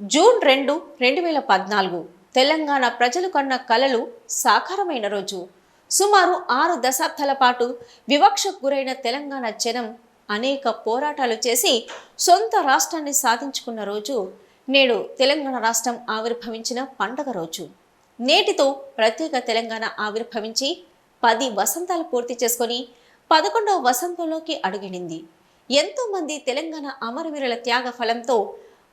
June రెండు రెండు వేల పద్నాలుగు. తెలంగాణ ప్రజలు కన్న కలలు సాకారమైన రోజు. సుమారు ఆరు దశాబ్దాల పాటు వివక్షకు గురైన తెలంగాణ జనం అనేక పోరాటాలు చేసి సొంత రాష్ట్రాన్ని సాధించుకున్న రోజు. నేడు తెలంగాణ రాష్ట్రం ఆవిర్భవించిన పండగ రోజు. నేటితో ప్రత్యేక తెలంగాణ ఆవిర్భవించి పది వసంతాలు పూర్తి చేసుకొని పదకొండవ వసంతంలోకి అడుగిడింది ఎంతోమంది తెలంగాణ అమరవీరుల త్యాగ ఫలంతో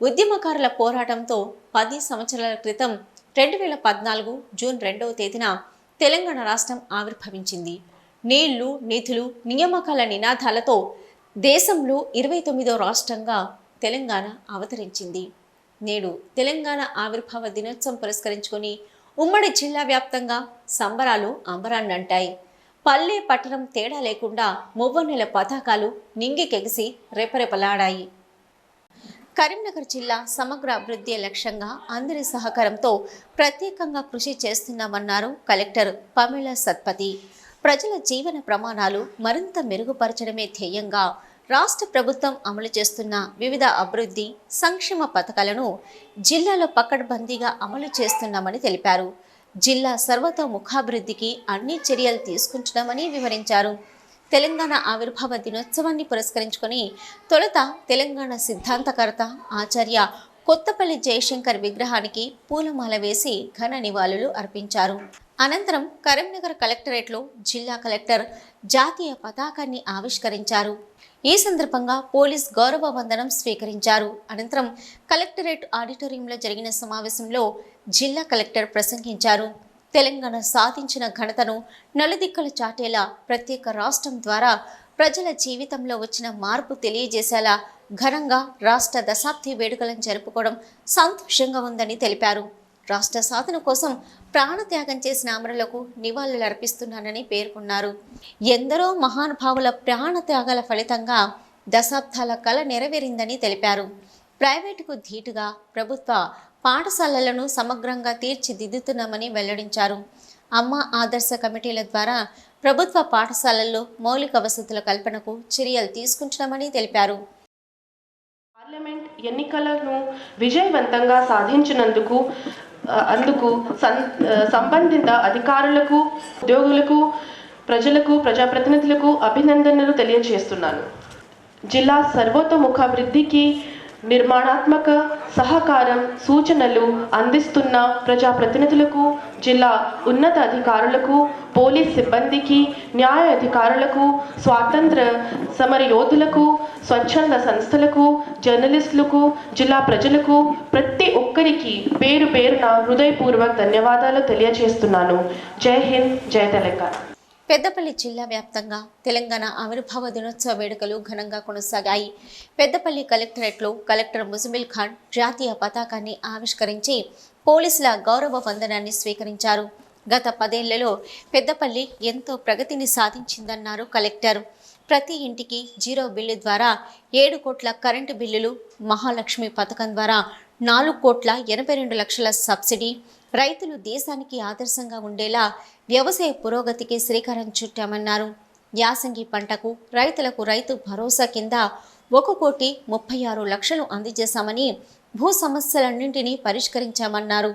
ఉద్యమకారుల పోరాటంతో పది సంవత్సరాల క్రితం రెండు వేల పద్నాలుగు జూన్ రెండవ తేదీన తెలంగాణ రాష్ట్రం ఆవిర్భవించింది. నీళ్ళు నిధులు నియామకాల నినాదాలతో దేశంలో ఇరవై తొమ్మిదో రాష్ట్రంగా తెలంగాణ అవతరించింది. నేడు తెలంగాణ ఆవిర్భావ దినోత్సవం పురస్కరించుకొని ఉమ్మడి జిల్లా వ్యాప్తంగా సంబరాలు అంబరాన్నంటాయి. పల్లె పట్టణం తేడా లేకుండా మువ్వన్నెల పతాకాలు నింగికెగిసి రెపరెపలాడాయి. కరీంనగర్ జిల్లా సమగ్ర అభివృద్ధి లక్ష్యంగా అందరి సహకారంతో ప్రత్యేకంగా కృషి చేస్తున్నామన్నారు కలెక్టర్ పమిళ సత్పతి. ప్రజల జీవన ప్రమాణాలు మరింత మెరుగుపరచడమే ధ్యేయంగా రాష్ట్ర ప్రభుత్వం అమలు చేస్తున్న వివిధ అభివృద్ధి సంక్షేమ పథకాలను జిల్లాలో పకడ్బందీగా అమలు చేస్తున్నామని తెలిపారు. జిల్లా సర్వతోముఖాభివృద్ధికి అన్ని చర్యలు తీసుకుంటున్నామని వివరించారు. తెలంగాణ ఆవిర్భావ దినోత్సవాన్ని పురస్కరించుకొని తొలుత తెలంగాణ సిద్ధాంతకర్త ఆచార్య కొత్తపల్లి జయశంకర్ విగ్రహానికి పూలమాల వేసి ఘన నివాళులు అర్పించారు. అనంతరం కరీంనగర్ కలెక్టరేట్లో జిల్లా కలెక్టర్ జాతీయ పతాకాన్ని ఆవిష్కరించారు. ఈ సందర్భంగా పోలీస్ గౌరవ వందనం స్వీకరించారు. అనంతరం కలెక్టరేట్ ఆడిటోరియంలో జరిగిన సమావేశంలో జిల్లా కలెక్టర్ ప్రసంగించారు. తెలంగాణ సాధించిన ఘనతను నలుదిక్కలు చాటేలా ప్రత్యేక రాష్ట్రం ద్వారా ప్రజల జీవితంలో వచ్చిన మార్పు తెలియజేసేలా ఘనంగా రాష్ట్ర దశాబ్ది వేడుకలను జరుపుకోవడం సంతోషంగా ఉందని తెలిపారు. రాష్ట్ర సాధన కోసం ప్రాణత్యాగం చేసిన అమరులకు నివాళులు అర్పిస్తున్నానని పేర్కొన్నారు. ఎందరో మహానుభావుల ప్రాణత్యాగాల ఫలితంగా దశాబ్దాల కళ నెరవేరిందని తెలిపారు. ప్రైవేటుకు ధీటుగా ప్రభుత్వ పాఠశాలలను సమగ్రంగా తీర్చిదిద్దుతున్నామని వెల్లడించారు. అమ్మ ఆదర్శ కమిటీల ద్వారా ప్రభుత్వ పాఠశాలల్లో మౌలిక వసతుల కల్పనకు చర్యలు తీసుకుంటున్నామని తెలిపారు. పార్లమెంట్ ఎన్నికలను విజయవంతంగా సాధించినందుకు అందుకు సం సంబంధిత అధికారులకు ఉద్యోగులకు ప్రజలకు ప్రజాప్రతినిధులకు అభినందనలు తెలియజేస్తున్నాను. జిల్లా సర్వతోముఖాభివృద్ధికి నిర్మాణాత్మక సహకారం సూచనలు అందిస్తున్న ప్రజాప్రతినిధులకు జిల్లా ఉన్నత అధికారులకు పోలీస్ సిబ్బందికి న్యాయ అధికారులకు స్వాతంత్ర సమర యోధులకు స్వచ్ఛంద సంస్థలకు జర్నలిస్టులకు జిల్లా ప్రజలకు ప్రతి ఒక్కరికి పేరు పేరున హృదయపూర్వక ధన్యవాదాలు తెలియజేస్తున్నాను. జై హింద్ జై తెలంగాణ. పెద్దపల్లి జిల్లా వ్యాప్తంగా తెలంగాణ ఆవిర్భావ దినోత్సవ వేడుకలు ఘనంగా కొనసాగాయి. పెద్దపల్లి కలెక్టరేట్లో కలెక్టర్ ముజమిల్ ఖాన్ జాతీయ పతాకాన్ని ఆవిష్కరించి పోలీసుల గౌరవ వందనాన్ని స్వీకరించారు. గత పదేళ్ళలో పెద్దపల్లి ఎంతో ప్రగతిని సాధించిందన్నారు కలెక్టర్. ప్రతి ఇంటికి జీరో బిల్లు ద్వారా ఏడు కోట్ల కరెంటు బిల్లులు మహాలక్ష్మి పథకం ద్వారా నాలుగు కోట్ల ఎనభై రెండు లక్షల సబ్సిడీ రైతులు దేశానికి ఆదర్శంగా ఉండేలా వ్యవసాయ పురోగతికి శ్రీకారం చుట్టామన్నారు. యాసంగి పంటకు రైతులకు రైతు భరోసా కింద ఒక కోటి ముప్పై ఆరు లక్షలు అందజేశామని భూ సమస్యలన్నింటినీ పరిష్కరించామన్నారు.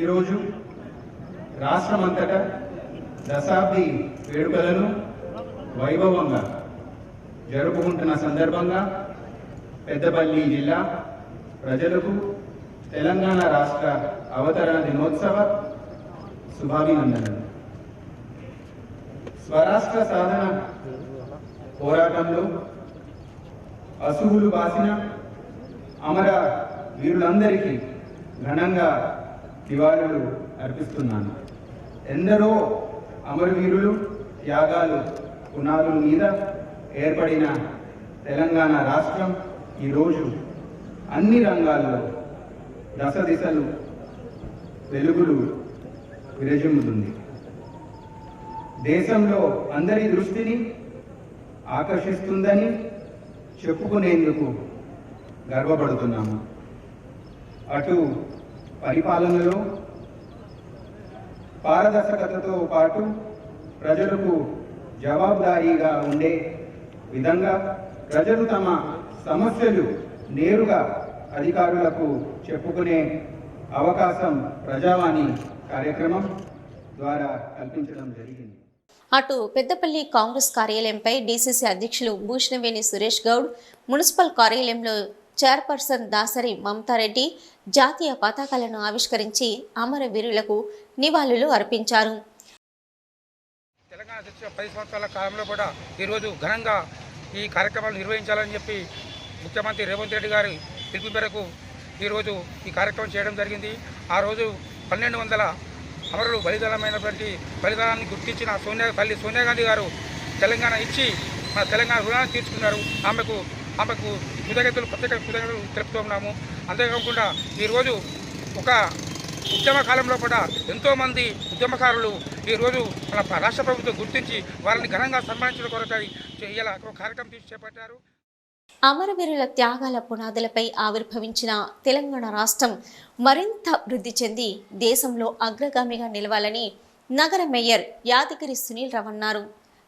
ఈరోజు రాష్ట్రమంతటా దశాబ్ది వేడుకలను వైభవంగా జరుపుకుంటున్న సందర్భంగా పెద్దపల్లి జిల్లా ప్రజలకు తెలంగాణ రాష్ట్ర అవతరణ దినోత్సవ శుభాభినందనలు. స్వరాష్ట్ర సాధన పోరాటంలో అసువులు బాసిన అమర వీరులందరికీ ఘనంగా నివాళులు అర్పిస్తున్నాను. ఎందరో అమరవీరులు త్యాగాలు పునాదుల మీద ఏర్పడిన తెలంగాణ రాష్ట్రం ఈరోజు అన్ని రంగాల్లో దశ దిశలు వెలుగులు విరజిమ్ముతుంది దేశంలో అందరి దృష్టిని ఆకర్షిస్తుందని చెప్పుకునేందుకు గర్వపడుతున్నాము. అటు పరిపాలనలో పారదర్శకతతో పాటు ప్రజలకు జవాబుదారీగా ఉండే విధంగా ప్రజలు తమ సమస్యలు నేరుగా అధికారులకు చెప్పుకునే అవకాశం ప్రజావాణి కార్యక్రమం ద్వారా కల్పించడం జరిగింది. అటు పెద్దపల్లి కాంగ్రెస్ కార్యాలయంపై డీసీసీ అధ్యక్షులు భూషణవేణి సురేష్ గౌడ్ మున్సిపల్ కార్యాలయంలో చైర్పర్సన్ దాసరి మమతారెడ్డి జాతీయ పతాకాలను ఆవిష్కరించి అమరవీరులకు నివాళులు అర్పించారు. తెలంగాణ పది సంవత్సరాల కాలంలో కూడా ఈరోజు ఘనంగా ఈ కార్యక్రమాలు నిర్వహించాలని చెప్పి ముఖ్యమంత్రి రేవంత్ రెడ్డి గారి పిలుపు మేరకు ఈరోజు ఈ కార్యక్రమం చేయడం జరిగింది. ఆ రోజు పన్నెండు వందల అమరులు బలిదానమైనటువంటి బలిదానాన్ని గుర్తించిన సోనియా తల్లి సోనియా గాంధీ గారు తెలంగాణ ఇచ్చి మన తెలంగాణ రుణాన్ని తీర్చుకున్నారు. ఆమెకు ఆమెకు కృతజ్ఞతలు ప్రత్యేక కృతజ్ఞతలు తెలుపుతూ ఉన్నాము. అంతేకాకుండా ఈరోజు ఒక ఉద్యమ కాలంలో కూడా ఎంతోమంది ఉద్యమకారులు ఈరోజు మన రాష్ట్ర ప్రభుత్వం గుర్తించి వారిని ఘనంగా సన్మానించడం కొరకై ఇలా ఒక కార్యక్రమం తీసి చేపట్టారు. అమరవీరుల త్యాగాల పునాదులపై ఆవిర్భవించిన తెలంగాణ రాష్ట్రం మరింత వృద్ధి చెంది దేశంలో అగ్రగామిగా నిలవాలని నగర మేయర్ యాదగిరి సునీల్ రావు అన్నారు.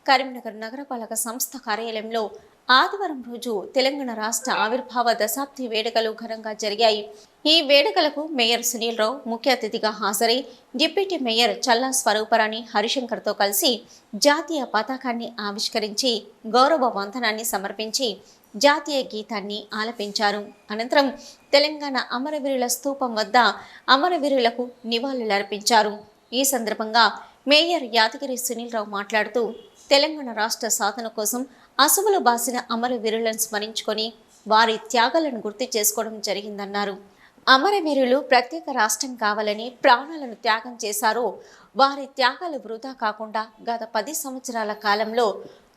కరీంనగర్ నగరపాలక సంస్థ కార్యాలయంలో ఆదివారం రోజు తెలంగాణ రాష్ట్ర ఆవిర్భావ దశాబ్ది వేడుకలు ఘనంగా జరిగాయి. ఈ వేడుకలకు మేయర్ సునీల్ రావు ముఖ్య అతిథిగా హాజరై డిప్యూటీ మేయర్ చల్లా స్వరూపరాణి హరిశంకర్తో కలిసి జాతీయ పతాకాన్ని ఆవిష్కరించి గౌరవ వందనాన్ని సమర్పించి జాతీయ గీతాన్ని ఆలపించారు. అనంతరం తెలంగాణ అమరవీరుల స్థూపం వద్ద అమరవీరులకు నివాళులర్పించారు. ఈ సందర్భంగా మేయర్ యాదగిరి సునీల్ రావు మాట్లాడుతూ తెలంగాణ రాష్ట్ర సాధన కోసం అసువులు బాసిన అమరవీరులను స్మరించుకొని వారి త్యాగాలను గుర్తు చేసుకోవడం జరిగిందన్నారు. అమరవీరులు ప్రత్యేక రాష్ట్రం కావాలని ప్రాణాలను త్యాగం చేశారో వారి త్యాగాలు వృధా కాకుండా గత పది సంవత్సరాల కాలంలో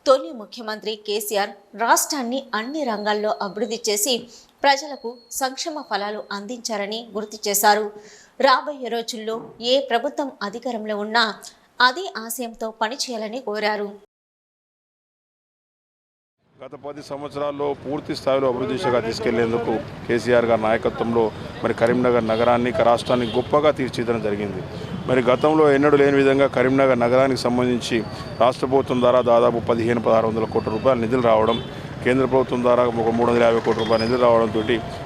తొలి ముఖ్యమంత్రి కేసీఆర్ రాష్ట్రాన్ని అన్ని రంగాల్లో అభివృద్ధి చేసి ప్రజలకు సంక్షేమ ఫలాలు అందించారని గుర్తు చేశారు. రాబోయే రోజుల్లో ఏ ప్రభుత్వం అధికారంలో ఉన్నా అదే ఆశయంతో పనిచేయాలని కోరారు. గత పది సంవత్సరాల్లో పూర్తి స్థాయిలో అభివృద్ధి దిశగా తీసుకెళ్ళేందుకు కేసీఆర్ గారి నాయకత్వంలో మరి కరీంనగర్ నగరాన్ని రాష్ట్రాన్ని గొప్పగా తీర్చిదిద్దడం జరిగింది. మరి గతంలో ఎన్నడూ లేని విధంగా కరీంనగర్ నగరానికి సంబంధించి రాష్ట్ర ప్రభుత్వం ద్వారా దాదాపు పదిహేను పదహారు వందల కోట్ల రూపాయల నిధులు రావడం కేంద్ర ప్రభుత్వం ద్వారా ఒక మూడు వందల యాభై కోట్ల రూపాయల నిధులు రావడంతో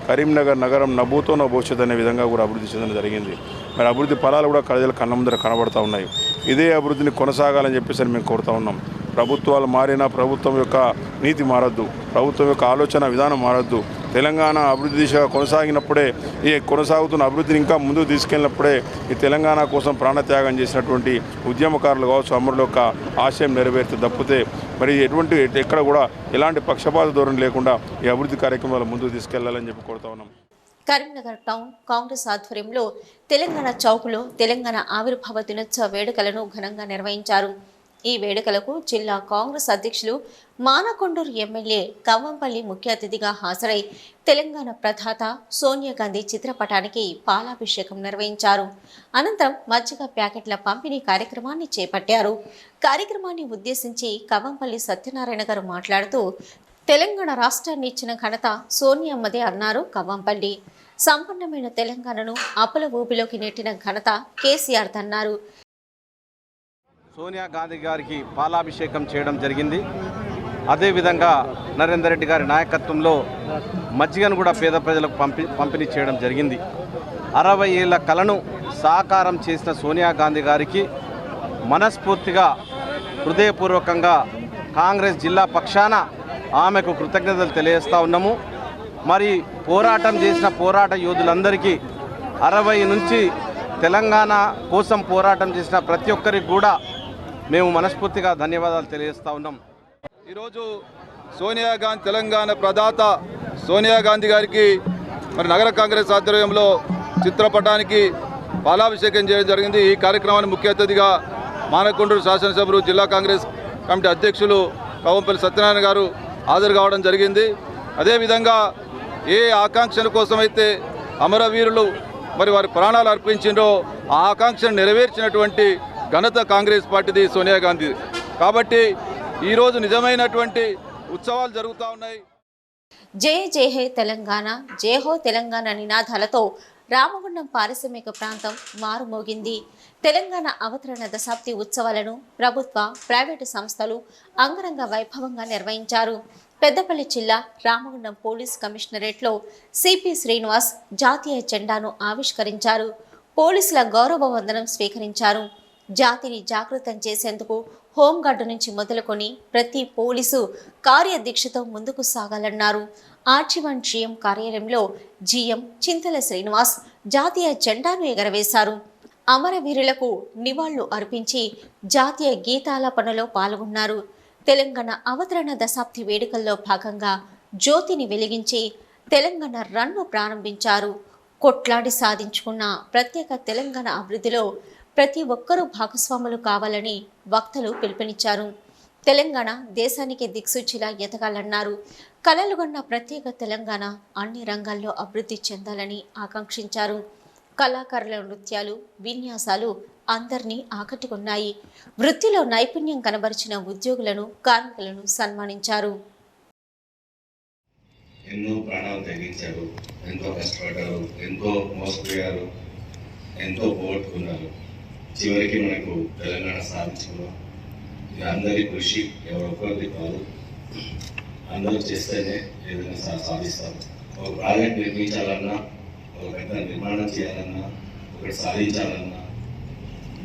కరీంనగర్ నగరం నభూతో నా భవిష్యత్ అనే విధంగా కూడా అభివృద్ధి చెందడం జరిగింది. మరి అభివృద్ధి ఫలాలు కూడా ప్రజల కళ్ళ ముందర కనబడతా ఉన్నాయి. ఇదే అభివృద్ధిని కొనసాగాలని చెప్పేసి మేము కోరుతా ఉన్నాం. ప్రభుత్వాలు మారినా ప్రభుత్వం యొక్క నీతి మారద్దు ప్రభుత్వం యొక్క ఆలోచన విధానం మారద్దు తెలంగాణ అభివృద్ధి దిశగా కొనసాగినప్పుడే ఈ కొనసాగుతున్న అభివృద్ధిని ఇంకా ముందుకు తీసుకెళ్ళినప్పుడే ఈ తెలంగాణ కోసం ప్రాణత్యాగం చేసినటువంటి ఉద్యమకారులు కావచ్చు అమరుల యొక్క ఆశయం నెరవేర్తే తప్పితే మరి ఎటువంటి ఎక్కడ కూడా ఎలాంటి పక్షపాత ధోరణి లేకుండా ఈ అభివృద్ధి కార్యక్రమాలు ముందుకు తీసుకెళ్ళాలని చెప్పి కోరుతా ఉన్నాం. కరీంనగర్ టౌన్ కాంగ్రెస్ ఆధ్వర్యంలో తెలంగాణ చౌక్లో తెలంగాణ ఆవిర్భావ దినోత్సవ వేడుకలను ఘనంగా నిర్వహించారు. ఈ వేడుకలకు జిల్లా కాంగ్రెస్ అధ్యక్షులు మానకొండూరు ఎమ్మెల్యే కవ్వంపల్లి ముఖ్య అతిథిగా హాజరై తెలంగాణ ప్రధాత సోనియా గాంధీ చిత్రపటానికి పాలాభిషేకం నిర్వహించారు. అనంతరం మజ్జిగ ప్యాకెట్ల పంపిణీ కార్యక్రమాన్ని చేపట్టారు. కార్యక్రమాన్ని ఉద్దేశించి కవ్వంపల్లి సత్యనారాయణ గారు మాట్లాడుతూ తెలంగాణ రాష్ట్రాన్ని ఇచ్చిన ఘనత సోనియమ్మదే అన్నారు కవ్వంపల్లి. సంపన్నమైన తెలంగాణను అప్పుల ఊపిలోకి నెట్టిన ఘనత కేసీఆర్ అన్నారు సోనియా గాంధీ గారికి పాలాభిషేకం చేయడం జరిగింది. అదేవిధంగా నరేందర్ రెడ్డి గారి నాయకత్వంలో మజ్జిగను కూడా పేద ప్రజలకు పంపి పంపిణీ చేయడం జరిగింది. అరవై ఏళ్ళ కలను సాకారం చేసిన సోనియా గాంధీ గారికి మనస్ఫూర్తిగా హృదయపూర్వకంగా కాంగ్రెస్ జిల్లా పక్షాన ఆమెకు కృతజ్ఞతలు తెలియజేస్తా ఉన్నాము. మరి పోరాటం చేసిన పోరాట యోధులందరికీ అరవై నుంచి తెలంగాణ కోసం పోరాటం చేసిన ప్రతి ఒక్కరికి కూడా మేము మనస్ఫూర్తిగా ధన్యవాదాలు తెలియజేస్తా ఉన్నాం. ఈరోజు సోనియా గాంధీ తెలంగాణ ప్రదాత సోనియా గాంధీ గారికి మరి నగర కాంగ్రెస్ ఆధ్వర్యంలో చిత్రపటానికి పాలాభిషేకం చేయడం జరిగింది. ఈ కార్యక్రమాన్ని ముఖ్య అతిథిగా మానకొండూరు శాసనసభ్యులు జిల్లా కాంగ్రెస్ కమిటీ అధ్యక్షులు కవంపల్లి సత్యనారాయణ గారు హాజరు కావడం జరిగింది. అదేవిధంగా ఏ ఆకాంక్షల కోసమైతే అమరవీరులు మరి వారి ప్రాణాలు అర్పించిండ్రో ఆ ఆకాంక్షను నెరవేర్చినటువంటి ఘనత కాంగ్రెస్ పార్టీది సోనియా గాంధీ. కాబట్టి ఈరోజు నిజమైనటువంటి ఉత్సవాలు జరుగుతూ ఉన్నాయి. జై జయ హే తెలంగాణ జై హో తెలంగాణ నినాదాలతో రామగుండం పారిశ్రామిక ప్రాంతం మారుమోగింది. తెలంగాణ అవతరణ దశాబ్ది ఉత్సవాలను ప్రభుత్వ ప్రైవేటు సంస్థలు అంగరంగ వైభవంగా నిర్వహించారు. పెద్దపల్లి జిల్లా రామగుండం పోలీస్ కమిషనరేట్లో సిపి శ్రీనివాస్ జాతీయ జెండాను ఆవిష్కరించారు. పోలీసుల గౌరవ వందనం స్వీకరించారు. జాతిని జాగృతం చేసేందుకు హోంగార్డు నుంచి మొదలుకొని ప్రతి పోలీసు కార్యదీక్షతో ముందుకు సాగాలన్నారు. ఆర్చివన్ జీఎం కార్యాలయంలో జీఎం చింతల శ్రీనివాస్ జాతీయ జెండాను ఎగరవేశారు. అమరవీరులకు నివాళులు అర్పించి జాతీయ గీతాలాపనలో పాల్గొన్నారు. తెలంగాణ అవతరణ దశాబ్ది వేడుకల్లో భాగంగా జ్యోతిని వెలిగించి తెలంగాణ రన్ను ప్రారంభించారు. కొట్లాడి సాధించుకున్న ప్రత్యేక తెలంగాణ అభివృద్ధిలో ప్రతి ఒక్కరూ భాగస్వాములు కావాలని వక్తలు పిలుపునిచ్చారు. తెలంగాణ దేశానికి దిక్సూచిలా ఎదగాలన్నారు. కళలుగొన్న ప్రత్యేక తెలంగాణ అన్ని రంగాల్లో అభివృద్ధి చెందాలని ఆకాంక్షించారు. కళాకారుల నృత్యాలు విన్యాసాలు అందరినీ ఆకట్టుకున్నాయి. వృత్తిలో నైపుణ్యం కనబరిచిన ఉద్యోగులను కార్మికులను సన్మానించారు. ఎన్నో ప్రాణాలు తగ్గించారు ఎంతో కష్టపడ్డారు. ఎంతో మోసపోయారు. ఎంతో పోగొట్టుకున్నారు. చివరికి మనకు తెలంగాణ సాధించుకున్నాం ఇది అందరి కృషి ఎవరొకరిది కాదు. అందరూ చేస్తేనే ఏదైనా సాధిస్తారు. ఒక ప్రాజెక్ట్ నిర్మించాలన్నా ఒక పెద్ద నిర్మాణం చేయాలన్నా ఒకటి సాధించాలన్నా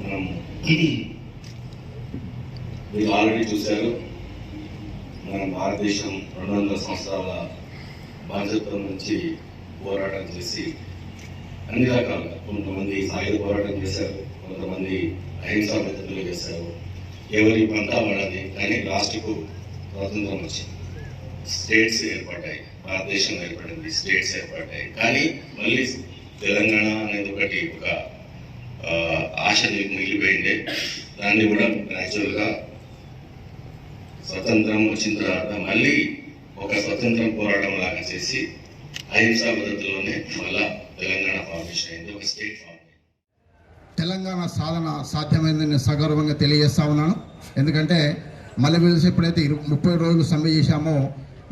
మనం మీరు ఆల్రెడీ చూశారు మన భారతదేశం రెండు వందల సంవత్సరాల బాధ్యత్వం నుంచి పోరాటం చేసి అన్ని రకాలుగా కొంతమంది సాయుధ పోరాటం చేశారు. కొంతమంది అహింసా పద్ధతులు చేశారు ఎవరి పంట వాళ్ళది కానీ లాస్ట్కు స్వాతంత్రం వచ్చింది. స్టేట్స్ ఏర్పడ్డాయి. భారతదేశం ఏర్పడింది స్టేట్స్ ఏర్పడ్డాయి. కానీ మళ్ళీ తెలంగాణ అనేది ఒకటి ఒక ఆశ మిగిలిపోయింది. దాన్ని కూడా న్యాచురల్గా స్వతంత్రం వచ్చిన తర్వాత మళ్ళీ ఒక స్వతంత్రం పోరాటం లాగా చేసి అహింసా పద్ధతిలోనే మళ్ళా తెలంగాణ ఫార్మేషన్ అయింది. ఒక స్టేట్ ఫార్మేషన్ తెలంగాణ సాధన సాధ్యమైందని నేను సగర్వంగా తెలియజేస్తా ఉన్నాను. ఎందుకంటే మళ్ళీ వెలిసి ఎప్పుడైతే ఇరు ముప్పై రోజులు సమ్మె చేశామో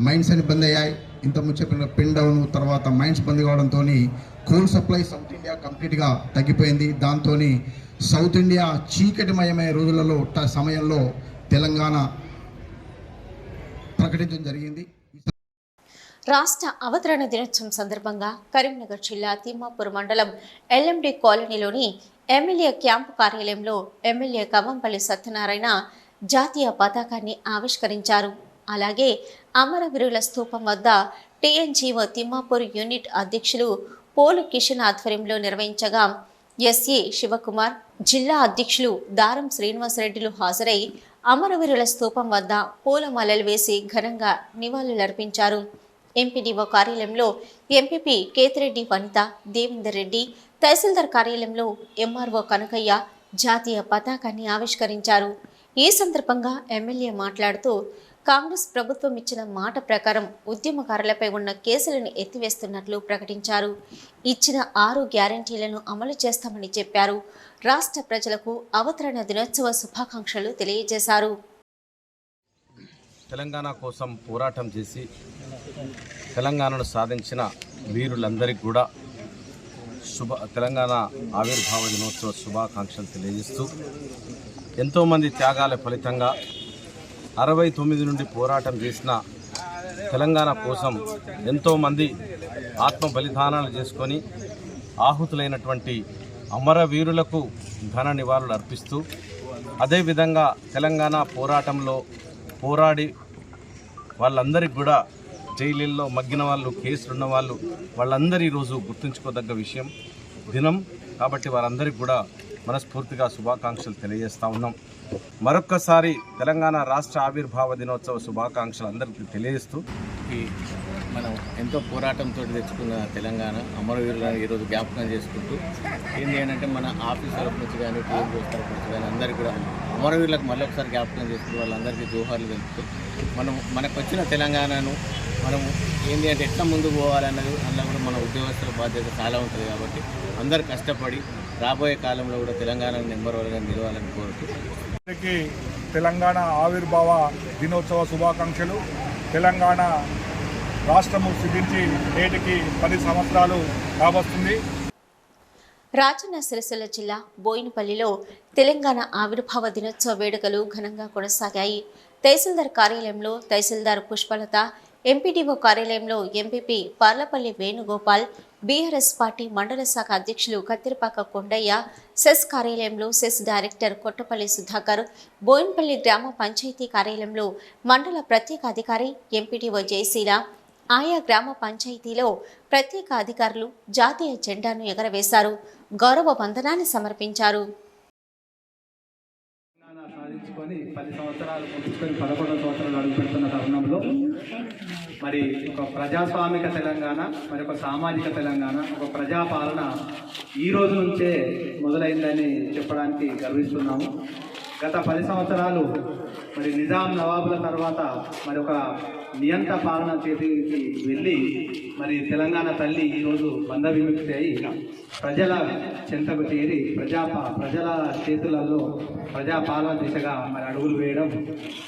మైండ్స్ అని బంద్ అయ్యాయి. ఇంత ముందు చెప్పిన పిన్ డౌన్ తర్వాత మైండ్స్ బంద్ కావడంతో కోల్ సప్లై సౌత్ ఇండియా కంప్లీట్గా తగ్గిపోయింది. దాంతో సౌత్ ఇండియా చీకటిమయమయ్యే రోజులలో సమయంలో తెలంగాణ ప్రకటించడం జరిగింది. రాష్ట్ర అవతరణ దినోత్సవం సందర్భంగా కరీంనగర్ జిల్లా తిమ్మాపూర్ మండలం ఎల్ఎండి కాలనీలోని ఎమ్మెల్యే క్యాంపు కార్యాలయంలో ఎమ్మెల్యే కవంపల్లి సత్యనారాయణ జాతీయ పతాకాన్ని ఆవిష్కరించారు. అలాగే అమరవీరుల స్థూపం వద్ద టీఎన్జీఓ తిమ్మాపూర్ యూనిట్ అధ్యక్షులు పోలు కిషన్ ఆధ్వర్యంలో నిర్వహించగా ఎస్ఏ శివకుమార్ జిల్లా అధ్యక్షులు దారం శ్రీనివాసరెడ్డిలు హాజరై అమరవీరుల స్థూపం వద్ద పూలమాలలు వేసి ఘనంగా నివాళులర్పించారు. ఎంపీడీఓ కార్యాలయంలో ఎంపీపీ కేతిరెడ్డి వనిత దేవేందర్ రెడ్డి తహసీల్దార్ కార్యాలయంలో ఎంఆర్ఓ కనకయ్య జాతీయ పతాకాన్ని ఆవిష్కరించారు. ఈ సందర్భంగా ఎమ్మెల్యే మాట్లాడుతూ కాంగ్రెస్ ప్రభుత్వం ఇచ్చిన మాట ప్రకారం ఉద్యమకారులపై ఉన్న కేసులను ఎత్తివేస్తున్నట్లు ప్రకటించారు. ఇచ్చిన ఆరు గ్యారంటీలను అమలు చేస్తామని చెప్పారు. రాష్ట్ర ప్రజలకు అవతరణ దినోత్సవ శుభాకాంక్షలు తెలియజేశారు. తెలంగాణ కోసం పోరాటం చేసి తెలంగాణను సాధించిన వీరులందరికీ కూడా శుభ తెలంగాణ ఆవిర్భావ దినోత్సవ శుభాకాంక్షలు తెలియజేస్తూ ఎంతోమంది త్యాగాల ఫలితంగా అరవై తొమ్మిది నుండి పోరాటం చేసిన తెలంగాణ కోసం ఎంతోమంది ఆత్మ బలిదానాలు చేసుకొని ఆహుతులైనటువంటి అమరవీరులకు ఘన నివాళులు అర్పిస్తూ అదేవిధంగా తెలంగాణ పోరాటంలో పోరాడి వాళ్ళందరికీ కూడా జైలుల్లో మగ్గిన వాళ్ళు కేసులు ఉన్న వాళ్ళు వాళ్ళందరూ ఈరోజు గుర్తుంచుకోదగ్గ విషయం దినం. కాబట్టి వారందరికీ కూడా మనస్ఫూర్తిగా శుభాకాంక్షలు తెలియజేస్తూ ఉన్నాం. మరొక్కసారి తెలంగాణ రాష్ట్ర ఆవిర్భావ దినోత్సవ శుభాకాంక్షలు అందరికీ తెలియజేస్తూ ఈ మనం ఎంతో పోరాటంతో తెచ్చుకున్న తెలంగాణ అమరవీరులను ఈరోజు జ్ఞాపకం చేసుకుంటూ ఏంటి అంటే మన ఆఫీసర్ తరపు నుంచి కానీ టీఎం తరపు నుంచి కానీ అందరికీ కూడా అమరవీరులకు మళ్ళీ ఒకసారి జ్ఞాపకం చేసుకుంటూ వాళ్ళందరికీ జోహార్లు తెలుపుతూ మనం మనకు వచ్చిన తెలంగాణను మనం ఏంటి అంటే ఎట్లా ముందుకు పోవాలన్నది అందులో కూడా మన ఉద్యోగస్తుల బాధ్యత చాలా ఉంటుంది కాబట్టి అందరు కష్టపడి రాబోయే కాలంలో కూడా తెలంగాణను నెంబర్ వన్గా నిలవాలని కోరుతూ అందరికీ తెలంగాణ ఆవిర్భావ దినోత్సవ శుభాకాంక్షలు. తెలంగాణ రాష్ట్రము సిద్ధించి నేటికి పది సంవత్సరాలు కావస్తుంది రాజన్న సిరిసిల్ల జిల్లా బోయినపల్లిలో తెలంగాణ ఆవిర్భావ దినోత్సవ వేడుకలు ఘనంగా కొనసాగాయి. తహసీల్దార్ కార్యాలయంలో తహసీల్దార్ పుష్పలత ఎంపీడీఓ కార్యాలయంలో MPP Parlapalli Venugopal BRS party మండల శాఖ అధ్యక్షులు కత్తిరిపాక కొండయ్య సెస్ కార్యాలయంలో సెస్ డైరెక్టర్ కొట్టపల్లి సుధాకర్ బోయిన్పల్లి గ్రామ పంచాయతీ కార్యాలయంలో మండల ప్రత్యేక అధికారి ఎంపీడీఓ జయశీల ఆయా గ్రామ పంచాయతీలో ప్రత్యేక అధికారులు జాతీయ జెండాను ఎగరవేశారు. గౌరవ వందనాన్ని సమర్పించారు. సాధించుకొని పది సంవత్సరాలు ముగించుకొని పదకొండు సంవత్సరాలు అడుగుపెడుతున్న తరుణంలో మరి ఒక ప్రజాస్వామిక తెలంగాణ మరి ఒక సామాజిక తెలంగాణ ఒక ప్రజాపాలన ఈ రోజు నుంచే మొదలైందని చెప్పడానికి గర్విస్తున్నాము. గత పది సంవత్సరాలు మరి నిజాం నవాబుల తర్వాత మరి ఒక నియంత పాలన చేతికి వెళ్ళి మరి తెలంగాణ తల్లి ఈరోజు బంధ విముక్తి అయి ప్రజల చెంతకు చేరి ప్రజా ప్రజల చేతులలో ప్రజాపాలన దిశగా మరి అడుగులు వేయడం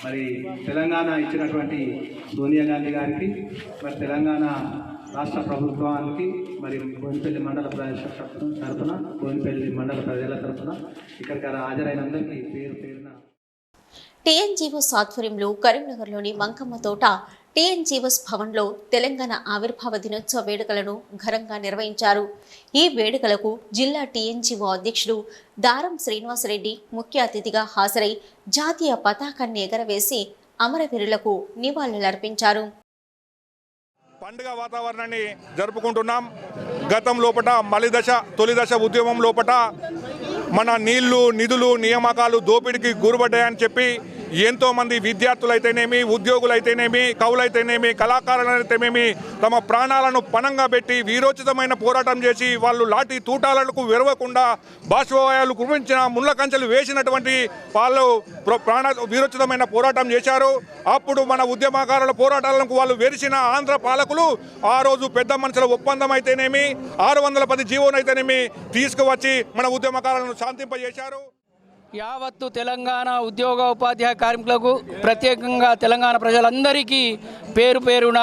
మరి తెలంగాణ ఇచ్చినటువంటి సోనియా గాంధీ గారికి మరి తెలంగాణ రాష్ట్ర ప్రభుత్వానికి మరి కోనిపల్లి మండల ప్రజల తరఫున కోనిపల్లి మండల ప్రజల తరఫున ఇక్కడికి హాజరైనందరికీ పేరు పేరున టీఎన్జీఓస్ ఆధ్వర్యంలో కరీంనగర్లోని మంకమ్మ తోట టీఎన్జీఓస్ భవన్లో తెలంగాణ ఆవిర్భావ దినోత్సవ వేడుకలను ఘనంగా నిర్వహించారు. ఈ వేడుకలకు జిల్లా టీఎన్జీఓ అధ్యక్షుడు దారం శ్రీనివాసరెడ్డి ముఖ్య అతిథిగా హాజరై జాతీయ పతాకాన్ని ఎగరవేసి అమరవీరులకు నివాళులర్పించారు. పండుగ వాతావరణాన్ని జరుపుకుంటున్నాం. గతం లోపట మలిదశ తొలిదశ ఉద్యమం లోపట మన నీళ్ళు నిధులు నియామకాలు దోపిడీకి గురబడ్డాయని చెప్పి ఎంతో మంది విద్యార్థులైతేనేమి ఉద్యోగులైతేనేమి కవులైతేనేమి కళాకారులైతేనేమి తమ ప్రాణాలను పణంగా పెట్టి వీరోచితమైన పోరాటం చేసి వాళ్ళు లాఠీ తూటాలకు విరవకుండా బాష్పవాయాలు కురిపించిన ముళ్ళ కంచెలు వేసినటువంటి వాళ్ళు ప్ర- ప్రాణ వీరోచితమైన పోరాటం చేశారు. అప్పుడు మన ఉద్యమకారుల పోరాటాలకు వాళ్ళు వెరిసిన ఆంధ్ర పాలకులు ఆ రోజు పెద్ద మనుషుల ఒప్పందం అయితేనేమి ఆరు వందల పది జీవోనైతేనేమి తీసుకువచ్చి మన ఉద్యమకారులను శాంతింపజేశారు. యావత్తు తెలంగాణ ఉద్యోగ ఉపాధ్యాయ కార్మికులకు ప్రత్యేకంగా తెలంగాణ ప్రజలందరికీ పేరు పేరున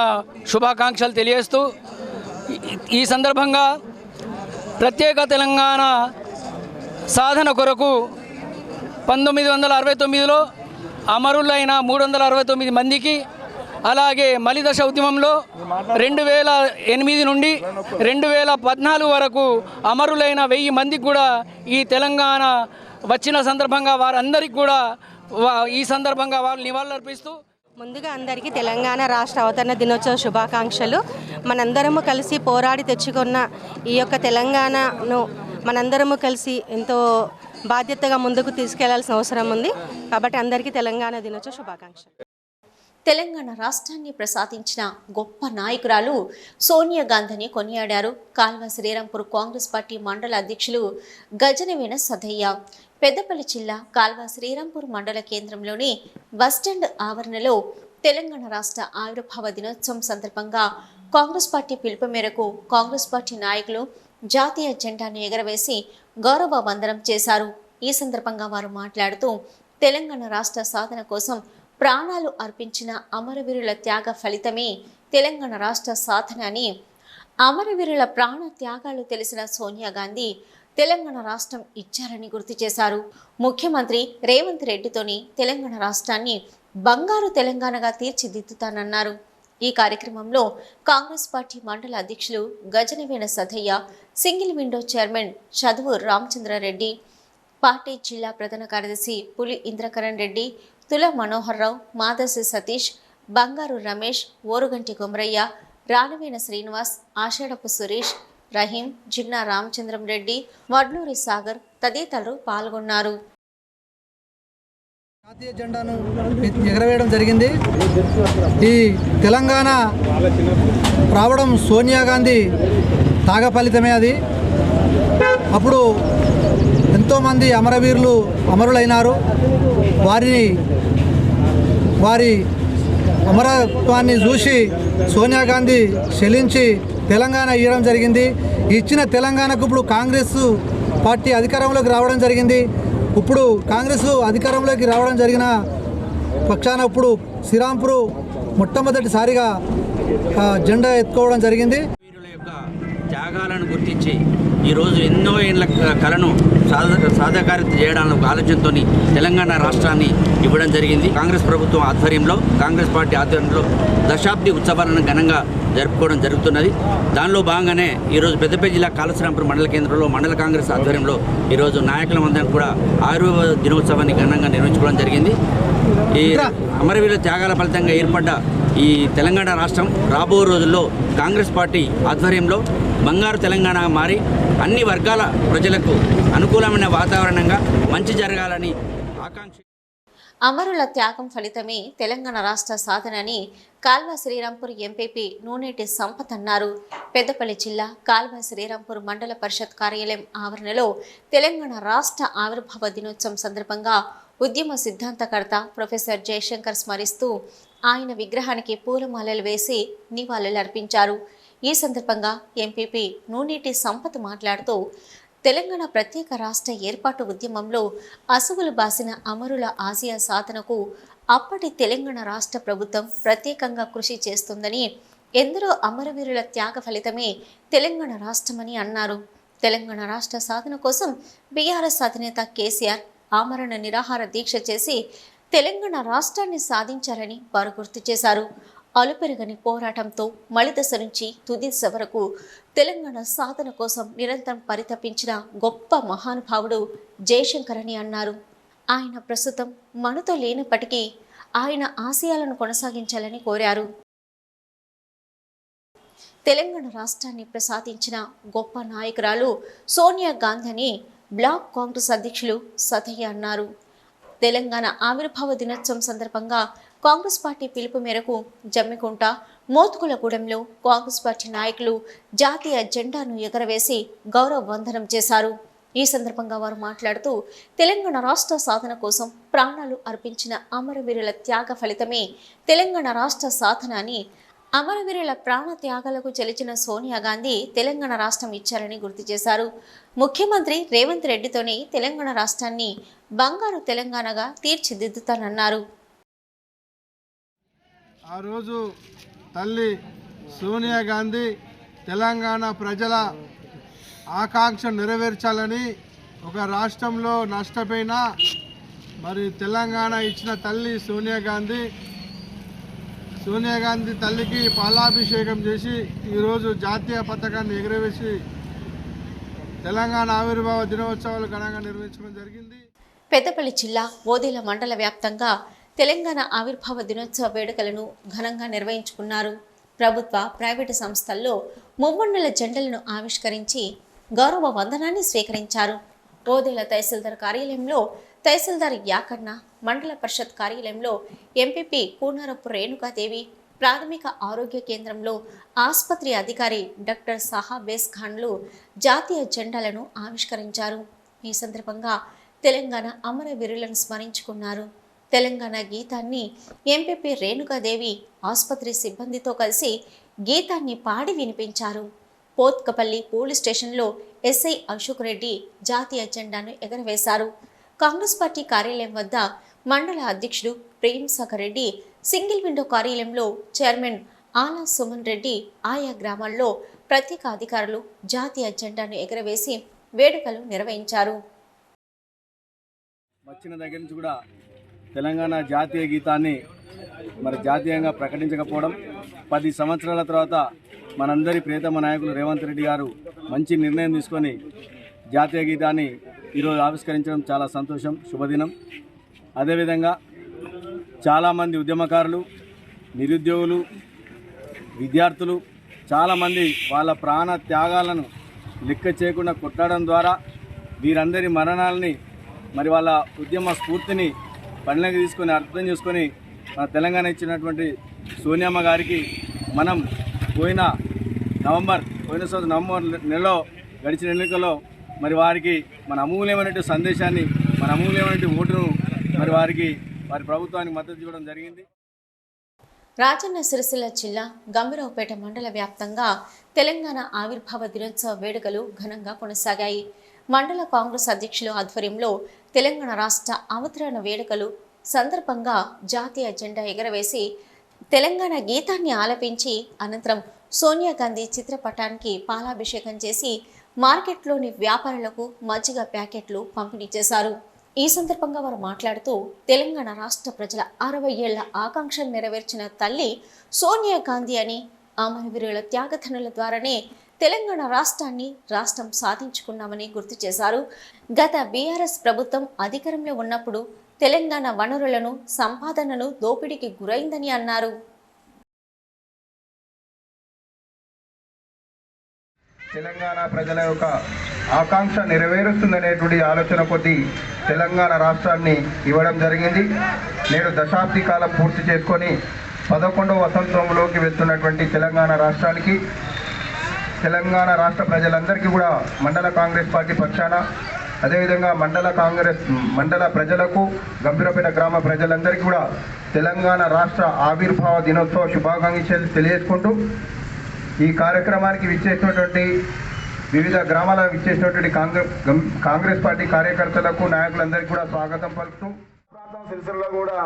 శుభాకాంక్షలు తెలియజేస్తూ ఈ- ఈ సందర్భంగా ప్రత్యేక తెలంగాణ సాధన కొరకు పంతొమ్మిది వందల అరవై తొమ్మిదిలో అమరులైన మూడు వందల అరవై తొమ్మిది మందికి అలాగే మలిదశ ఉద్యమంలో రెండు వేల ఎనిమిది నుండి రెండు వేల పద్నాలుగు వరకు అమరులైన వెయ్యి మందికి కూడా ఈ తెలంగాణ వచ్చిన సందర్భంగా వారందరికీ కూడా ఈ సందర్భంగా వాళ్ళు నివాళులర్పిస్తూ ముందుగా అందరికీ తెలంగాణ రాష్ట్ర అవతరణ దినోత్సవ శుభాకాంక్షలు. మనందరము కలిసి పోరాడి తెచ్చుకున్న ఈ యొక్క తెలంగాణను మనందరము కలిసి ఎంతో బాధ్యతగా ముందుకు తీసుకెళ్ళాల్సిన అవసరం ఉంది. కాబట్టి అందరికీ తెలంగాణ దినోత్సవ శుభాకాంక్షలు. తెలంగాణ రాష్ట్రాన్ని ప్రసాదించిన గొప్ప నాయకురాలు సోనియా గాంధీని కొనియాడారు. కాల్వ శ్రీరాంపూర్ కాంగ్రెస్ పార్టీ మండల అధ్యక్షులు గజనవేన సదయ్య. పెద్దపల్లి జిల్లా కాల్వ శ్రీరాంపూర్ మండల కేంద్రంలోని బస్టాండ్ ఆవరణలో తెలంగాణ రాష్ట్ర ఆవిర్భావ దినోత్సవం సందర్భంగా కాంగ్రెస్ పార్టీ పిలుపు మేరకు కాంగ్రెస్ పార్టీ నాయకులు జాతీయ జెండాను ఎగరవేసి గౌరవ వందనం చేశారు. ఈ సందర్భంగా వారు మాట్లాడుతూ తెలంగాణ రాష్ట్ర సాధన కోసం ప్రాణాలు అర్పించిన అమరవీరుల త్యాగ ఫలితమే తెలంగాణ రాష్ట్ర సాధన అని అమరవీరుల ప్రాణ త్యాగాలు తెలిసిన సోనియా గాంధీ తెలంగాణ రాష్ట్రం ఇచ్చారని గుర్తు చేశారు. ముఖ్యమంత్రి రేవంత్ రెడ్డితోని తెలంగాణ రాష్ట్రాన్ని బంగారు తెలంగాణగా తీర్చిదిద్దుతానన్నారు. ఈ కార్యక్రమంలో కాంగ్రెస్ పార్టీ మండల అధ్యక్షులు Gajanaveena Sadaiah single window chairman Chaduvu Ramachandra Reddy party జిల్లా ప్రధాన కార్యదర్శి పులి ఇంద్రకరణ్ రెడ్డి తుల మనోహర్ రావు మాదసి సతీష్ బంగారు రమేష్ ఓరుగంటి కొమరయ్య రానవేన శ్రీనివాస్ ఆషాఢపు సురేష్ రహీం జిన్నా రామచంద్రం రెడ్డి వడ్లూరి సాగర్ తదితరులు పాల్గొన్నారు. జాతీయ జెండాను ఎగరవేయడం జరిగింది. ఈ తెలంగాణ రావడం సోనియా గాంధీ తాగ ఫలితమే అది. అప్పుడు ఎంతోమంది అమరవీరులు అమరులైనారు. వారిని వారి అమరత్వాన్ని చూసి సోనియా గాంధీ చెలించి తెలంగాణ ఇవ్వడం జరిగింది. ఇచ్చిన తెలంగాణకు ఇప్పుడు కాంగ్రెస్ పార్టీ అధికారంలోకి రావడం జరిగింది. ఇప్పుడు కాంగ్రెస్ అధికారంలోకి రావడం జరిగిన పక్షాన ఇప్పుడు శ్రీరాంపూర్ మొట్టమొదటిసారిగా జెండా ఎత్తుకోవడం జరిగింది. త్యాగాలను గుర్తించి ఈరోజు ఎన్నో ఏళ్ళ కళను సాధ సాధకారిత చేయడానికి ఆలోచనతో తెలంగాణ రాష్ట్రాన్ని ఇవ్వడం జరిగింది. కాంగ్రెస్ ప్రభుత్వం ఆధ్వర్యంలో కాంగ్రెస్ పార్టీ ఆధ్వర్యంలో దశాబ్ది ఉత్సవాలను ఘనంగా జరుపుకోవడం జరుగుతున్నది. దానిలో భాగంగానే ఈరోజు పెద్దపల్లి జిల్లా కాళేశ్వరంపురం మండల కేంద్రంలో మండల కాంగ్రెస్ ఆధ్వర్యంలో ఈరోజు నాయకులందరం కూడా ఆయుర్వేద దినోత్సవాన్ని ఘనంగా నిర్వహించుకోవడం జరిగింది. ఈ అమరవీరుల త్యాగాల ఫలితంగా ఏర్పడ్డ ఈ తెలంగాణ రాష్ట్రం రాబో రోజుల్లో కాంగ్రెస్ పార్టీ ఆధ్వర్యంలో బంగారు తెలంగాణ మారి అన్ని వర్గాల ప్రజలకు అనుకూలమైన వాతావరణంగా మంచి జరగాలని ఆకాంక్ష అమరుల త్యాగం ఫలితమే తెలంగాణ రాష్ట్ర సాధనని కాల్వ శ్రీరాంపూర్ ఎంపీపీ నూనెటి సంపత్ అన్నారు. పెద్దపల్లి జిల్లా కాల్వ శ్రీరాంపూర్ మండల పరిషత్ కార్యాలయం ఆవరణలో తెలంగాణ రాష్ట్ర ఆవిర్భావ దినోత్సవం సందర్భంగా ఉద్యమ సిద్ధాంతకర్త ప్రొఫెసర్ జయశంకర్ స్మరిస్తూ ఆయన విగ్రహానికి పూలమాలలు వేసి నివాళులర్పించారు ఈ సందర్భంగా ఎంపీపీ నూనెటి సంపత్ మాట్లాడుతూ తెలంగాణ ప్రత్యేక రాష్ట్ర ఏర్పాటు ఉద్యమంలో అసువులు బాసిన అమరుల ఆసియా సాధనకు అప్పటి తెలంగాణ రాష్ట్ర ప్రభుత్వం ప్రత్యేకంగా కృషి చేస్తుందని ఎందరో అమరవీరుల త్యాగ ఫలితమే తెలంగాణ రాష్ట్రమని అన్నారు. తెలంగాణ రాష్ట్ర సాధన కోసం బీఆర్ఎస్ అధినేత కేసీఆర్ ఆమరణ నిరాహార దీక్ష చేసి తెలంగాణ రాష్ట్రాన్ని సాధించారని వారు గుర్తు చేశారు. అలుపెరగని పోరాటంతో మలిదశ నుంచి తుదిశ వరకు తెలంగాణ సాధన కోసం నిరంతరం పరితపించిన గొప్ప మహానుభావుడు జయశంకర్ అని అన్నారు. ఆయన ప్రస్తుతం మనతో లేనప్పటికీ ఆయన ఆశయాలను కొనసాగించాలని కోరారు. తెలంగాణ రాష్ట్రాన్ని ప్రసాదించిన గొప్ప నాయకురాలు సోనియా గాంధీ అని బ్లాక్ కాంగ్రెస్ అధ్యక్షులు సతయ్య అన్నారు. తెలంగాణ ఆవిర్భావ దినోత్సవం సందర్భంగా కాంగ్రెస్ పార్టీ పిలుపు మేరకు జమ్మికుంట మోత్కులగూడెంలో కాంగ్రెస్ పార్టీ నాయకులు జాతీయ జెండాను ఎగరవేసి గౌరవ వందనం చేశారు. ఈ సందర్భంగా వారు మాట్లాడుతూ తెలంగాణ రాష్ట్ర సాధన కోసం ప్రాణాలు అర్పించిన అమరవీరుల త్యాగ ఫలితమే తెలంగాణ రాష్ట్ర సాధన అని అమరవీరుల ప్రాణ త్యాగాలకు చెలిచిన సోనియా గాంధీ తెలంగాణ రాష్ట్రం ఇచ్చారని గుర్తు చేశారు. ముఖ్యమంత్రి రేవంత్ రెడ్డితోనే తెలంగాణ రాష్ట్రాన్ని బంగారు తెలంగాణగా తీర్చిదిద్దుతానన్నారు. ఆ రోజు తల్లి సోనియా గాంధీ తెలంగాణ ప్రజల ఆకాంక్ష నెరవేర్చాలని ఒక రాష్ట్రంలో నష్టపోయిన మరి తెలంగాణ ఇచ్చిన తల్లి సోనియా గాంధీ సోనియా గాంధీ తల్లికి పాలాభిషేకం చేసి ఈరోజు జాతీయ పథకాన్ని ఎగురవేసి తెలంగాణ ఆవిర్భావ దినోత్సవాలు ఘనంగా నిర్వహించడం జరిగింది. పెద్దపల్లి జిల్లా ఓదేల మండల వ్యాప్తంగా తెలంగాణ ఆవిర్భావ దినోత్సవ వేడుకలను ఘనంగా నిర్వహించుకున్నారు. ప్రభుత్వ ప్రైవేటు సంస్థల్లో మువ్వన్నెల జెండలను ఆవిష్కరించి గౌరవ వందనాన్ని స్వీకరించారు. ఓదేల తహసీల్దార్ కార్యాలయంలో తహసీల్దార్ యాకన్న మండల పరిషత్ కార్యాలయంలో ఎంపీపీ కూనరపు రేణుకాదేవి ప్రాథమిక ఆరోగ్య కేంద్రంలో ఆసుపత్రి అధికారి డాక్టర్ సాహాబేస్ ఖాన్లు జాతీయ జెండాలను ఆవిష్కరించారు. ఈ సందర్భంగా తెలంగాణ అమరవీరులను స్మరించుకున్నారు. తెలంగాణ గీతాన్ని ఎంపీపీ రేణుకాదేవి ఆసుపత్రి సిబ్బందితో కలిసి గీతాన్ని పాడి వినిపించారు. పోత్కపల్లి పోలీస్ స్టేషన్లో ఎస్ఐ అశోక్ రెడ్డి జాతీయ జెండాను ఎగరవేశారు. కాంగ్రెస్ పార్టీ కార్యాలయం వద్ద మండల అధ్యక్షుడు ప్రేమ్ సాగర్ రెడ్డి సింగిల్ విండో కార్యాలయంలో చైర్మన్ ఆలా సుమన్ రెడ్డి ఆయా గ్రామాల్లో ప్రత్యేక అధికారులు జాతీయ జెండాను ఎగరవేసి వేడుకలు నిర్వహించారు. వచ్చిన దగ్గర నుంచి కూడా తెలంగాణ జాతీయ గీతాన్ని మరి జాతీయంగా ప్రకటించకపోవడం పది సంవత్సరాల తర్వాత మనందరి ప్రియతమ నాయకులు రేవంత్ రెడ్డి గారు మంచి నిర్ణయం తీసుకొని జాతీయ గీతాన్ని ఈరోజు ఆవిష్కరించడం చాలా సంతోషం శుభదినం. అదేవిధంగా చాలామంది ఉద్యమకారులు నిరుద్యోగులు విద్యార్థులు చాలామంది వాళ్ళ ప్రాణ త్యాగాలను లెక్క చేయకుండా కొట్టడం ద్వారా వీరందరి మరణాలని మరి వాళ్ళ ఉద్యమ స్ఫూర్తిని పనిలోకి తీసుకొని అర్థం చేసుకొని మన తెలంగాణ ఇచ్చినటువంటి సోనియమ్మ గారికి మనం పోయిన నవంబర్ పోయిన సంవత్సరం నవంబర్ నెలలో గడిచిన ఎన్నికల్లో మరి వారికి మన అమూల్యమైనటువంటి సందేశాన్ని మన అమూల్యమైనటువంటి ఓటును మరి వారికి వారి ప్రభుత్వానికి మద్దతు ఇవ్వడం జరిగింది. రాజన్న సిరిసిల్ల జిల్లా గంభీరావుపేట మండల వ్యాప్తంగా తెలంగాణ ఆవిర్భావ దినోత్సవ వేడుకలు ఘనంగా కొనసాగాయి. మండల కాంగ్రెస్ అధ్యక్షుల ఆధ్వర్యంలో తెలంగాణ రాష్ట్ర అవతరణ వేడుకలు సందర్భంగా జాతీయ జెండా ఎగరవేసి తెలంగాణ గీతాన్ని ఆలపించి అనంతరం సోనియా గాంధీ చిత్రపటానికి పాలాభిషేకం చేసి మార్కెట్లోని వ్యాపారులకు మజ్జిగ ప్యాకెట్లు పంపిణీ చేశారు. ఈ సందర్భంగా వారు మాట్లాడుతూ తెలంగాణ రాష్ట్ర ప్రజల అరవై ఏళ్ళ ఆకాంక్షలు నెరవేర్చిన తల్లి సోనియా గాంధీ అని అమరవీరుల త్యాగధనుల ద్వారానే తెలంగాణ రాష్ట్రాన్ని రాష్ట్రం సాధించుకున్నామని గుర్తు చేశారు. గత బీఆర్ఎస్ ప్రభుత్వం అధికారంలో ఉన్నప్పుడు తెలంగాణ వనరులను సంపాదనను దోపిడీకి గురైందని అన్నారు. తెలంగాణ ప్రజల యొక్క ఆకాంక్ష నెరవేరుస్తుందనేటువంటి ఆలోచన కొద్దీ తెలంగాణ రాష్ట్రాన్ని ఇవ్వడం జరిగింది. నేడు దశాబ్ది కాలం పూర్తి చేసుకొని పదకొండవ వసంతంలోకి వెళ్తున్నటువంటి తెలంగాణ రాష్ట్రానికి తెలంగాణ రాష్ట్ర ప్రజలందరికీ కూడా మండల కాంగ్రెస్ పార్టీ పక్షాన అదేవిధంగా మండల కాంగ్రెస్ మండల ప్రజలకు గంభీరపేట గ్రామ ప్రజలందరికీ కూడా తెలంగాణ రాష్ట్ర ఆవిర్భావ దినోత్సవ శుభాకాంక్షలు తెలియజేసుకుంటూ ఈ కార్యక్రమానికి విచ్చేసినటువంటి వివిధ గ్రామాల విచ్చేసినటువంటి కాంగ్రెస్ కాంగ్రెస్ పార్టీ కార్యకర్తలకు నాయకులందరికీ కూడా స్వాగతం పలుకుతూ సిరిసిల్ల కూడా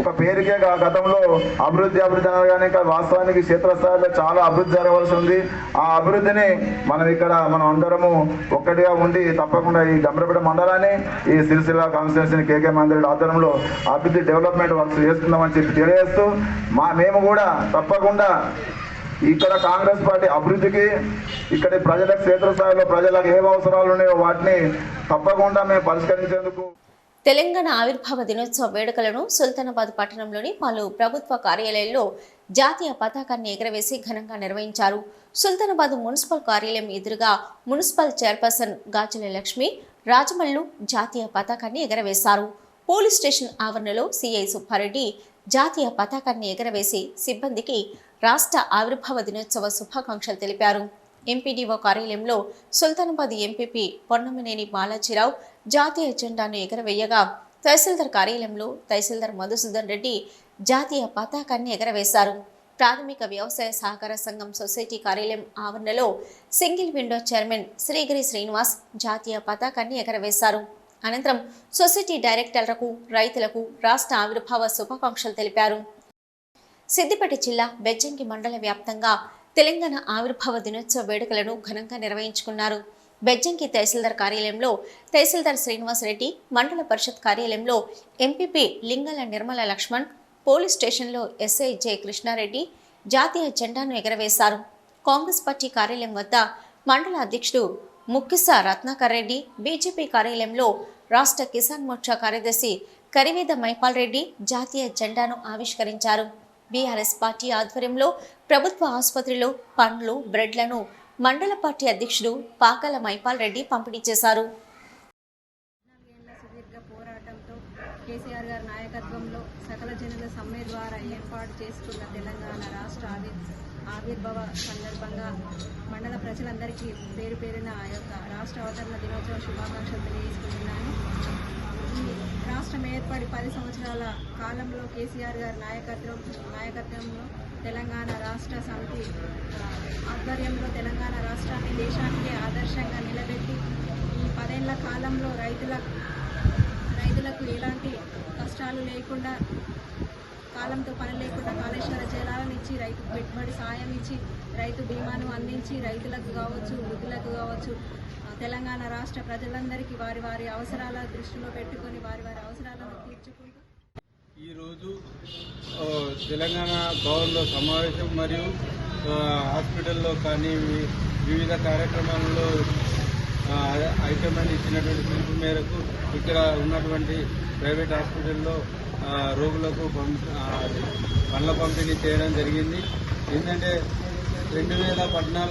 ఒక పేరుకే గా- గతంలో అభివృద్ధి అభివృద్ధి అనగానే వాస్తవానికి క్షేత్రస్థాయిలో చాలా అభివృద్ధి జరగవలసి ఉంది. ఆ అభివృద్ధిని మనం ఇక్కడ మనం అందరము ఒక్కటిగా ఉండి తప్పకుండా ఈ గంభీరపేట మండలాన్ని ఈ సిరిసిల్ల కాన్స్టిట్యూన్సీని కేకే మందిరెడ్డి ఆధ్వర్యంలో అభివృద్ధి డెవలప్మెంట్ వర్క్స్ చేస్తున్నామని చెప్పి తెలియజేస్తూ మా మేము కూడా తప్పకుండా ఇక్కడ కాంగ్రెస్ పార్టీ అభివృద్ధికి ఇక్కడి ప్రజలకు క్షేత్రస్థాయిలో ప్రజలకు ఏం అవసరాలు ఉన్నాయో వాటిని తప్పకుండా మేము పరిష్కరించేందుకు తెలంగాణ ఆవిర్భావ దినోత్సవ వేడుకలను సుల్తానాబాద్ పట్టణంలోని పలు ప్రభుత్వ కార్యాలయాల్లో జాతీయ పతాకాన్ని ఎగరవేసి ఘనంగా నిర్వహించారు. సుల్తానాబాద్ మున్సిపల్ కార్యాలయం ఎదురుగా మున్సిపల్ చైర్పర్సన్ గాజుల లక్ష్మి రాజమల్లు జాతీయ పతాకాన్ని ఎగరవేశారు. పోలీస్ స్టేషన్ ఆవరణలో సిఐ సుబ్బారెడ్డి జాతీయ పతాకాన్ని ఎగరవేసి సిబ్బందికి రాష్ట్ర ఆవిర్భావ దినోత్సవ శుభాకాంక్షలు తెలిపారు. ఎంపీడీఓ కార్యాలయంలో సుల్తానాబాద్ ఎంపీపీ పొన్నమనేని బాలాజీరావు జాతీయ జెండాను ఎగరవేయగా తహసీల్దార్ కార్యాలయంలో తహసీల్దార్ మధుసూదన్ రెడ్డి జాతీయ పతాకాన్ని ఎగరవేశారు. ప్రాథమిక వ్యవసాయ సహకార సంఘం సొసైటీ కార్యాలయం ఆవరణలో single window chairman Srigiri Srinivas జాతీయ పతాకాన్ని ఎగరవేశారు. అనంతరం సొసైటీ డైరెక్టర్లకు రైతులకు రాష్ట్ర ఆవిర్భావ శుభాకాంక్షలు తెలిపారు. సిద్దిపేట జిల్లా బెజ్జంకి మండల వ్యాప్తంగా తెలంగాణ ఆవిర్భావ దినోత్సవ వేడుకలను ఘనంగా నిర్వహించుకున్నారు. బెజ్జంకి తహసీల్దార్ కార్యాలయంలో తహసీల్దార్ శ్రీనివాస్ రెడ్డి మండల పరిషత్ కార్యాలయంలో ఎంపీపీ లింగల నిర్మల లక్ష్మణ్ పోలీస్ స్టేషన్లో ఎస్ఐ జె కృష్ణారెడ్డి జాతీయ జెండాను ఎగరవేశారు. కాంగ్రెస్ పార్టీ కార్యాలయం వద్ద మండల అధ్యక్షుడు ముక్కిస రత్నాకర్ రెడ్డి బీజేపీ కార్యాలయంలో రాష్ట్ర కిసాన్ మోర్చా కార్యదర్శి కరివేద మైపాల్ రెడ్డి జాతీయ జెండాను ఆవిష్కరించారు. బీఆర్ఎస్ పార్టీ ఆధ్వర్యంలో ప్రభుత్వ ఆసుపత్రిలో పండ్లు బ్రెడ్లను మండల పార్టీ అధ్యక్షుడు పాకల మైపాల్ రెడ్డి పంపిణీ చేశారు. సుదీర్ఘ పోరాటంతో కేసీఆర్ గారి నాయకత్వంలో సకల జనుల సమ్మె ద్వారా ఏర్పాటు చేసుకున్న తెలంగాణ రాష్ట్ర ఆవిర్ ఆవిర్భావ సందర్భంగా మండల ప్రజలందరికీ పేరు పేరున ఆ యొక్క రాష్ట్ర అవతరణ దినోత్సవ శుభాకాంక్షలు తెలియజేసుకుంటున్నాను. ఈ రాష్ట్రం ఏర్పడి పది సంవత్సరాల కాలంలో కేసీఆర్ గారి నాయకత్వం నాయకత్వంలో తెలంగాణ రాష్ట్ర సమితి ఆధ్వర్యంలో తెలంగాణ రాష్ట్రాన్ని దేశానికి ఆదర్శంగా నిలబెట్టి ఈ పదేళ్ళ కాలంలో రైతుల రైతులకు ఎలాంటి కష్టాలు లేకుండా కాలంతో పని లేకుండా కాళేశ్వర జలాలను ఇచ్చి రైతు పెట్టుబడి సాయం ఇచ్చి రైతు బీమాను అందించి రైతులకు కావచ్చు వృద్ధులకు కావచ్చు తెలంగాణ రాష్ట్ర ప్రజలందరికీ వారి వారి అవసరాల దృష్టిలో పెట్టుకొని వారి వారి అవసరాలను తీర్చుకుంటూ ఈరోజు తెలంగాణ భవన్లో సమావేశం మరియు హాస్పిటల్లో కానీ వివిధ కార్యక్రమాల్లో హైకమాండ్ ఇచ్చినటువంటి పిలుపు మేరకు ఇక్కడ ఉన్నటువంటి ప్రైవేట్ హాస్పిటల్లో రోగులకు పండ్ల పంపిణీ చేయడం జరిగింది. ఏంటంటే రెండు వేల పద్నాలుగు